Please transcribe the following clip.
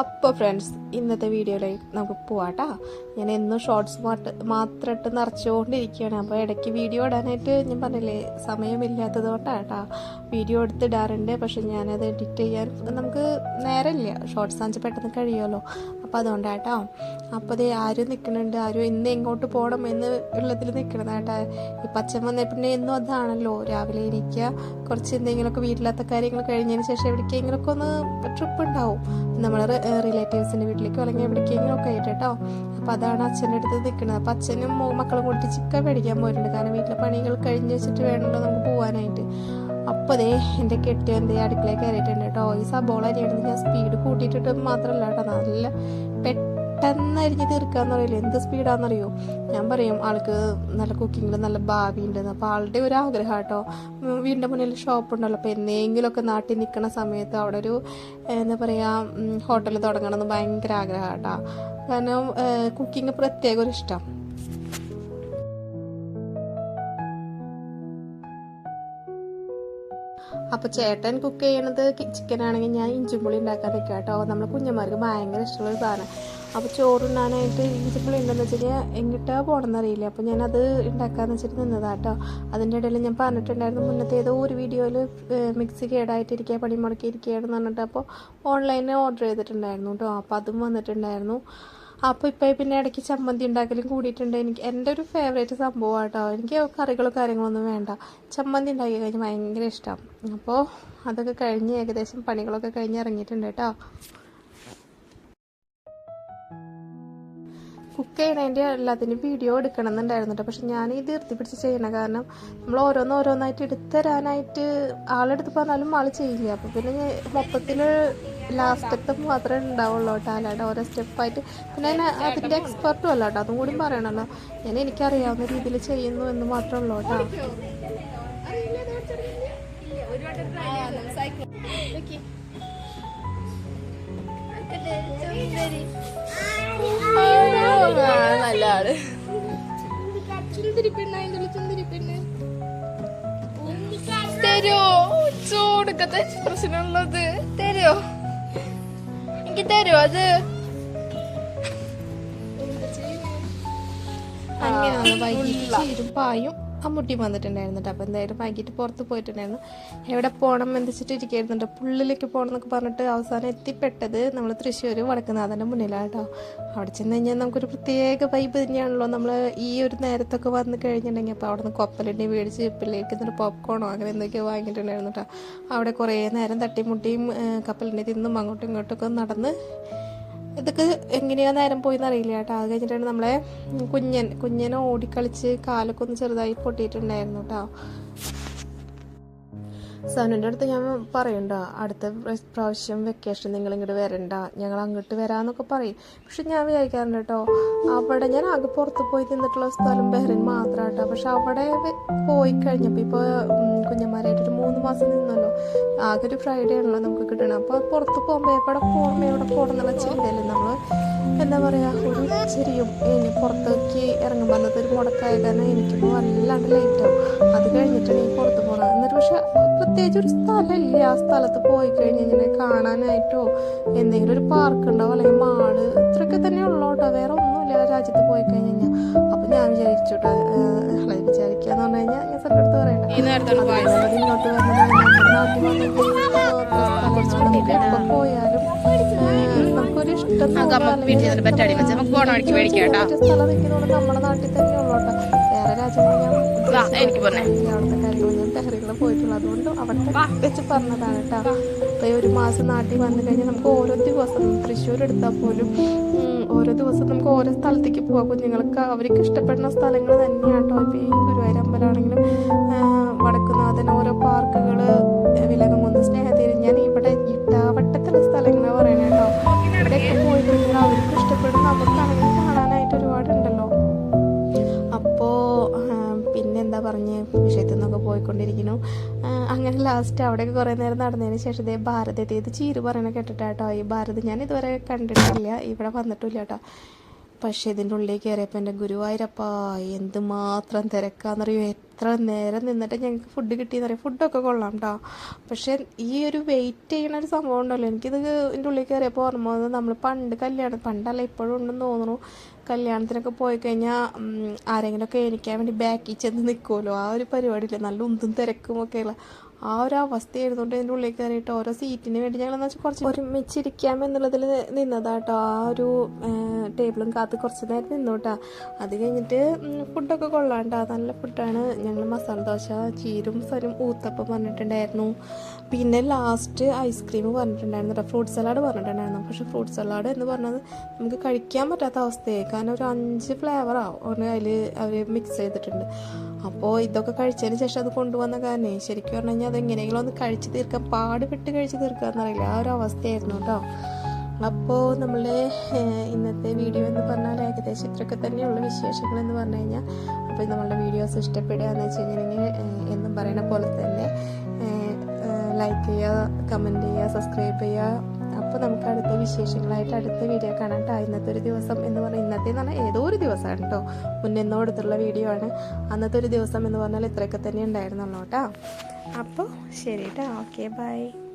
അപ്പോൾ ഫ്രണ്ട്സ് ഇന്നത്തെ വീഡിയോയിലേക്ക് നമുക്ക് പോവാട്ടാ. ഞാൻ എന്നും ഷോർട്സ് മാത്രം ഇട്ട് നിറച്ചുകൊണ്ടിരിക്കുകയാണ്. അപ്പോൾ ഇടയ്ക്ക് വീഡിയോ ഇടാനായിട്ട് ഞാൻ പറഞ്ഞില്ലേ സമയമില്ലാത്തത് കൊണ്ടാട്ടാ വീഡിയോ എടുത്തിടാറുണ്ട്. പക്ഷെ ഞാനത് എഡിറ്റ് ചെയ്യാൻ നമുക്ക് നേരമില്ല. ഷോർട്സ് ആണെങ്കിൽ പെട്ടെന്ന് കഴിയുമല്ലോ. അപ്പോൾ അതുകൊണ്ടാട്ടോ. അപ്പോൾ ദേ ആരും നിൽക്കുന്നുണ്ട് ആരും ഇന്ന് എങ്ങോട്ട് പോകണം എന്ന് ഉള്ളതിൽ നിൽക്കണതാട്ടാ ഈ പച്ചൻ വന്ന പിന്നെ എന്നും അതാണല്ലോ. രാവിലെ ഇരിക്കുക കുറച്ച് എന്തെങ്കിലുമൊക്കെ വീട്ടിലത്തെ കാര്യങ്ങൾ കഴിഞ്ഞതിന് ശേഷം എവിടേക്കെങ്കിലുമൊക്കെ ഒന്ന് ട്രിപ്പ് ഉണ്ടാവും. നമ്മൾ റിലേറ്റീവ്സിന്റെ വീട്ടിലേക്കോ അല്ലെങ്കിൽ എവിടേക്കെങ്കിലും ഒക്കെ ആയിട്ട് അപ്പോൾ അതാണ് അച്ഛന്റെ അടുത്ത് നിൽക്കുന്നത്. അപ്പോൾ അച്ഛനും മക്കളും കൂട്ടി ചിക്കൻ മേടിക്കാൻ പോയിട്ടുണ്ട്. കാരണം വീട്ടിലെ പണികൾ കഴിഞ്ഞ് വെച്ചിട്ട് വേണമല്ലോ നമുക്ക് പോകാനായിട്ട് അപ്പോൾ ദേ എന്റെ കെട്ടിയോ എന്തേ അടുക്കളയിൽ കയറിയിട്ടുണ്ട് കേട്ടോ ഈ സബോള അരിയാണെന്ന് ഞാൻ സ്പീഡ് കൂട്ടിയിട്ടിട്ട് മാത്രമല്ല കേട്ടോ നല്ല പെട്ടെന്ന് അരിഞ്ഞ് തീർക്കാന്ന് പറയില്ല എന്ത് സ്പീഡാണെന്നറിയോ ഞാൻ പറയും ആൾക്ക് നല്ല കുക്കിങ്ങിൽ നല്ല ഭാവി ഉണ്ടെന്ന് അപ്പോൾ ആളുടെ ഒരു ആഗ്രഹം കേട്ടോ വീടിന്റെ മുന്നിൽ ഷോപ്പ് ഉണ്ടല്ലോ അപ്പോൾ എന്തെങ്കിലുമൊക്കെ നാട്ടിൽ നിൽക്കുന്ന സമയത്ത് അവിടെ ഒരു എന്താ പറയുക ഹോട്ടൽ തുടങ്ങണം എന്ന് ഭയങ്കര ആഗ്രഹം കേട്ടോ കാരണം കുക്കിംഗ് പ്രത്യേക ഒരു ഇഷ്ടം. അപ്പോൾ ചേട്ടൻ കുക്ക് ചെയ്യണത് ചിക്കൻ ആണെങ്കിൽ ഞാൻ പുളി ഉണ്ടാക്കാൻ കേട്ടോ നമ്മളെ കുഞ്ഞന്മാർക്ക് ഭയങ്കര ഇഷ്ടമുള്ള ഒരു സാധനം. അപ്പോൾ ചോറുണ്ണാനായിട്ട് ഇഞ്ചിപ്പുളി ഉണ്ടെന്ന് വെച്ച് കഴിഞ്ഞാൽ എങ്ങിട്ടാ പോകണമെന്ന് അറിയില്ല. അപ്പോൾ ഞാനത് ഉണ്ടാക്കാന്ന് വെച്ചിട്ട് നിന്നതാ കേട്ടോ അതിന്റെ ഇടയിൽ ഞാൻ പറഞ്ഞിട്ടുണ്ടായിരുന്നു മുന്നത്തെ ഏതോ ഒരു വീഡിയോയിൽ മിക്സി കേടായിട്ടിരിക്കുക പണി മുടക്കിയിരിക്കുകയാണെന്ന് പറഞ്ഞിട്ട് അപ്പോൾ ഓൺലൈനിൽ ഓർഡർ ചെയ്തിട്ടുണ്ടായിരുന്നു കേട്ടോ അപ്പോൾ അതും വന്നിട്ടുണ്ടായിരുന്നു. അപ്പോൾ ഇപ്പോൾ പിന്നെ ഇടയ്ക്ക് ചമ്മന്തി ഉണ്ടാക്കലും കൂടിയിട്ടുണ്ട്. എനിക്ക് എന്റെ ഒരു ഫേവറേറ്റ് സംഭവം കേട്ടോ എനിക്ക് കറികളോ കാര്യങ്ങളൊന്നും വേണ്ട. ചമ്മന്തി ഉണ്ടാക്കി കഴിഞ്ഞാൽ ഭയങ്കര ഇഷ്ടമാണ് അപ്പോൾ അതൊക്കെ കഴിഞ്ഞ് ഏകദേശം പണികളൊക്കെ കഴിഞ്ഞ് ഇറങ്ങിയിട്ടുണ്ട് കേട്ടോ കുക്ക് ചെയ്യണതിന്റെ എല്ലാത്തിനും വീഡിയോ എടുക്കണം എന്നുണ്ടായിരുന്നു പക്ഷെ ഞാൻ ഈ ധീർത്തി പിടിച്ച് ചെയ്യണം കാരണം നമ്മൾ ഓരോന്ന് ഓരോന്നായിട്ട് എടുത്തരാനായിട്ട് ആളെടുത്ത് പറഞ്ഞാലും ആൾ ചെയ്യില്ല. അപ്പോൾ പിന്നെ മൊത്തത്തിൽ ലാസ്റ്റത്തെ മാത്രമേ ഉണ്ടാവുള്ളൂ കേട്ടോ. അല്ലാണ്ട് ഓരോ സ്റ്റെപ്പായിട്ട് പിന്നെ അതിന്റെ എക്സ്പെർട്ടും അല്ല കേട്ടോ അതും കൂടി പറയണല്ലോ. ഞാൻ എനിക്കറിയാവുന്ന രീതിയിൽ ചെയ്യുന്നു എന്ന് മാത്രമേ ഉള്ളൂ കേട്ടോ. നല്ല ആൾ ചുന്തിരി പെണ്ണ് ഉള്ളിൽ ചുന്തിരി പെണ്ണ് തരോ ചൂടുക്കത്തെ പ്രശ്നമുള്ളത് തരോ എനിക്ക് തരോ അത്? അങ്ങനെ പായും. അമ്മുട്ടി വന്നിട്ടുണ്ടായിരുന്നു കേട്ടോ അപ്പോൾ എന്തായാലും വൈകിട്ട് പുറത്ത് പോയിട്ടുണ്ടായിരുന്നു. എവിടെ പോകണം എന്ന് വെച്ചിട്ട് ഇരിക്കുന്നുണ്ട് പുള്ളിലേക്ക് പോകണം എന്നൊക്കെ പറഞ്ഞിട്ട് അവസാനം എത്തിപ്പെട്ടത് നമ്മൾ തൃശ്ശൂർ വടക്കുന്നാഥന്റെ മുന്നിലാണ് കേട്ടോ അവിടെ ചെന്ന് കഴിഞ്ഞാൽ നമുക്കൊരു പ്രത്യേക വൈബ് തന്നെയാണല്ലോ. നമ്മൾ ഈ ഒരു നേരത്തൊക്കെ വന്ന് കഴിഞ്ഞിട്ടുണ്ടെങ്കിൽ അപ്പോൾ അവിടെ നിന്ന് കൊപ്പലിന്റെ മേടിച്ച് പിള്ളേർക്ക് എന്നിട്ട് പോപ്കോണോ അങ്ങനെ എന്തൊക്കെയോ വാങ്ങിയിട്ടുണ്ടായിരുന്നു കേട്ടോ അവിടെ കുറേ നേരം തട്ടിമുട്ടിയും കപ്പലിന്റെ തിന്നും അങ്ങോട്ടും ഇങ്ങോട്ടൊക്കെ നടന്ന് ഇതൊക്കെ എങ്ങനെയാ നേരം പോയിന്ന് അറിയില്ല കേട്ടോ. അത് കഴിഞ്ഞിട്ടാണ് നമ്മളെ കുഞ്ഞൻ കുഞ്ഞനെ ഓടിക്കളിച്ച് കാലൊക്കെ ഒന്ന് ചെറുതായി പൊട്ടിയിട്ടുണ്ടായിരുന്നു കേട്ടോ. സനുവിന്റെ അടുത്ത് ഞാൻ പറയണ്ട അടുത്ത പ്ര- പ്രാവശ്യം വെക്കേഷൻ നിങ്ങൾ ഇങ്ങോട്ട് വരണ്ട ഞങ്ങൾ അങ്ങോട്ട് വരാമെന്നൊക്കെ പറയും. പക്ഷെ ഞാൻ വിചാരിക്കാറുണ്ട് കേട്ടോ അവിടെ ഞാൻ ആകെ പുറത്ത് പോയി നിന്നിട്ടുള്ള സ്ഥലം ബഹ്റിൻ മാത്രം കേട്ടോ പക്ഷെ അവിടെ പോയി കഴിഞ്ഞപ്പോൾ ഇപ്പോൾ കുഞ്ഞന്മാരായിട്ടൊരു മൂന്ന് മാസം നിന്നല്ലോ. ആകെ ഒരു ഫ്രൈഡേ ആണല്ലോ നമുക്ക് കിട്ടണം. അപ്പോൾ പുറത്ത് പോകുമ്പോൾ എവിടെ പോകണം എവിടെ പോകണം എന്നുള്ള ചിന്തയില്ല നമ്മൾ എന്താ പറയുക ഒരു ചെറിയും ഇനി പുറത്തേക്ക് ഇറങ്ങുമ്പോൾ അന്നത്തെ ഒരു മുടക്കായ കാരണം എനിക്കിപ്പോൾ വല്ലാണ്ട് ലേറ്റാവും അത് കഴിഞ്ഞിട്ടാണ് ഈ പുറത്ത് പോകുന്നത് എന്നിട്ട് പക്ഷെ പ്രത്യേകിച്ച് ഒരു സ്ഥലമില്ല. ആ സ്ഥലത്ത് പോയി കഴിഞ്ഞ് ഇങ്ങനെ കാണാനായിട്ടോ എന്തെങ്കിലും ഒരു പാർക്ക് ഉണ്ടാവും അല്ലെങ്കിൽ മാൾ ഇത്രയൊക്കെ തന്നെ ഉള്ളോട്ടോ വേറെ ഒന്നുമില്ല. ആ രാജ്യത്ത് പോയി കഴിഞ്ഞ് കഴിഞ്ഞാൽ അപ്പം ഞാൻ വിചാരിച്ചോട്ടെ അല്ല വിചാരിക്കുക എന്ന് പറഞ്ഞു കഴിഞ്ഞാൽ ഞാൻ സ്ഥലത്ത് പറയണ്ട. ഇങ്ങോട്ട് വന്നത് നാട്ടിൽ വന്നിട്ട് എപ്പോൾ പോയാലും ഏഹ്, നമുക്കൊരു ഇഷ്ടം പറ്റാടി വെച്ച്. നമുക്ക് പോണ വഴിക്ക് മേടിക്കാം കേട്ടോ. സ്ഥലം നിൽക്കുന്നതുകൊണ്ട് നമ്മുടെ നാട്ടിൽ തന്നെ ഉള്ളോട്ടെ വേറെ രാജ്യങ്ങളിൽ ഞാൻ വാ, എനിക്ക് പോരണേ. ഈ അവിടുത്തെ കാര്യങ്ങൾ ഞാൻ ബഹ്റിനിൽ പോയിട്ടുള്ളൂ. അതുകൊണ്ട് അവിടുത്തെ വെച്ച് പറഞ്ഞതാണ് കേട്ടോ. അപ്പോൾ ഈ ഒരു മാസം നാട്ടിൽ വന്നു കഴിഞ്ഞാൽ നമുക്ക് ഓരോ ദിവസം തൃശ്ശൂർ എടുത്താൽ പോലും ഓരോ ദിവസം നമുക്ക് ഓരോ സ്ഥലത്തേക്ക് പോകാം കുഞ്ഞുങ്ങൾക്ക് അവർക്ക് ഇഷ്ടപ്പെടുന്ന സ്ഥലങ്ങൾ തന്നെയാണ് കേട്ടോ. ഇപ്പോൾ ഈ ഗുരുവായൂർ അമ്പലമാണെങ്കിലും എന്താ പറഞ്ഞ് വിഷയത്തിൽ നിന്നൊക്കെ പോയിക്കൊണ്ടിരിക്കുന്നു അങ്ങനെ ലാസ്റ്റ് അവിടെയൊക്കെ കുറേ നേരം നടന്നതിന് ശേഷം ഇതേ ഭാരതത്തെ ഇത് ചീര് പറയണ കേട്ടിട്ടാട്ടോ. ഈ ഭാരത് ഞാൻ ഇതുവരെ കണ്ടിട്ടില്ല. ഇവിടെ വന്നിട്ടില്ല കേട്ടോ പക്ഷേ ഇതിന്റെ ഉള്ളിലേക്ക് കയറിയപ്പോൾ എന്റെ ഗുരുവായൂരപ്പാ എന്തുമാത്രം തിരക്കാന്നറിയോ? എത്ര നേരം നിന്നിട്ട് ഞങ്ങൾക്ക് ഫുഡ് കിട്ടിയെന്നറിയാം? ഫുഡൊക്കെ കൊള്ളാം കേട്ടോ പക്ഷേ ഈ ഒരു വെയിറ്റ് ചെയ്യണ ഒരു സംഭവം ഉണ്ടല്ലോ. എനിക്കിത് ഇതിന്റെ ഉള്ളിൽ കയറിയപ്പോൾ ഓർമ്മ വന്നത് നമ്മൾ പണ്ട് കല്യാണം പണ്ടല്ല ഇപ്പോഴും ഉണ്ടെന്ന് തോന്നുന്നു. കല്യാണത്തിനൊക്കെ പോയി കഴിഞ്ഞാൽ ആരെങ്കിലുമൊക്കെ എനിക്കാൻ വേണ്ടി ബാക്കിൽ ചെന്ന് നിൽക്കുമല്ലോ ആ ഒരു പരിപാടിയില്ല. നല്ല ഉന്തും തിരക്കും ഒക്കെയുള്ള ആ ഒരു അവസ്ഥയായിരുന്നുകൊണ്ട് എന്റെ ഉള്ളിൽ കയറിയിട്ട് ഓരോ സീറ്റിന് വേണ്ടി ഞങ്ങൾ എന്ന് വെച്ചാൽ കുറച്ച് ഒരുമിച്ചിരിക്കാം എന്നുള്ളതിൽ നിന്നതാട്ടോ. ആ ഒരു ടേബിളും കാത്ത് കുറച്ച് നേരം നിന്നു കേട്ടോ അത് കഴിഞ്ഞിട്ട് ഫുഡൊക്കെ കൊള്ളാണ്ടാ. നല്ല ഫുഡാണ് ഞങ്ങൾ മസാല ദോശ ചീരും സരും ഊത്തപ്പം പറഞ്ഞിട്ടുണ്ടായിരുന്നു. പിന്നെ ലാസ്റ്റ് ഐസ്ക്രീം പറഞ്ഞിട്ടുണ്ടായിരുന്നു ഫ്രൂട്ട് സലാഡ് പറഞ്ഞിട്ടുണ്ടായിരുന്നു. പക്ഷെ ഫ്രൂട്ട് സലാഡ് എന്ന് പറഞ്ഞത് നമുക്ക് കഴിക്കാൻ പറ്റാത്ത അവസ്ഥയായി. കാരണം ഒരു അഞ്ച് ഫ്ലേവറാണ് അതിൽ അവർ മിക്സ് ചെയ്തിട്ടുണ്ട്. അപ്പോൾ ഇതൊക്കെ കഴിച്ചതിന് ശേഷം അത് കൊണ്ടുവന്ന കാരണം ശരിക്കും പറഞ്ഞു കഴിഞ്ഞാൽ അത് എങ്ങനെയെങ്കിലും ഒന്ന് കഴിച്ച് തീർക്കാൻ പാടുപെട്ട് കഴിച്ച് തീർക്കുക എന്നറിയില്ല. ആ ഒരു അവസ്ഥയായിരുന്നു കേട്ടോ അപ്പോൾ നമ്മൾ ഇന്നത്തെ വീഡിയോ എന്ന് പറഞ്ഞാൽ ഏകദേശം ഇത്രയൊക്കെ തന്നെയുള്ള വിശേഷങ്ങൾ എന്ന് പറഞ്ഞു കഴിഞ്ഞാൽ അപ്പോൾ നമ്മളുടെ വീഡിയോസ് ഇഷ്ടപ്പെടുക എന്ന് വെച്ച് ഏഹ്, എന്നും പറയുന്ന പോലെ തന്നെ ലൈക്ക് ചെയ്യുക കമന്റ് ചെയ്യുക സബ്സ്ക്രൈബ് ചെയ്യുക അപ്പോൾ നമുക്ക് അടുത്ത വിശേഷങ്ങളായിട്ട് അടുത്ത വീഡിയോ കാണാം കേട്ടോ ഇന്നത്തെ ഒരു ദിവസം എന്ന് പറഞ്ഞാൽ ഇന്നത്തെ എന്ന് പറഞ്ഞാൽ ഏതോ ഒരു ദിവസമാണ് കേട്ടോ മുന്നെന്നോ അടുത്തുള്ള വീഡിയോ ആണ്. അന്നത്തെ ഒരു ദിവസം എന്ന് പറഞ്ഞാൽ ഇത്രയൊക്കെ തന്നെ ഉണ്ടായിരുന്നുള്ളൂ കേട്ടോ അപ്പോൾ ശരി കേട്ടോ ഓക്കെ ബൈ.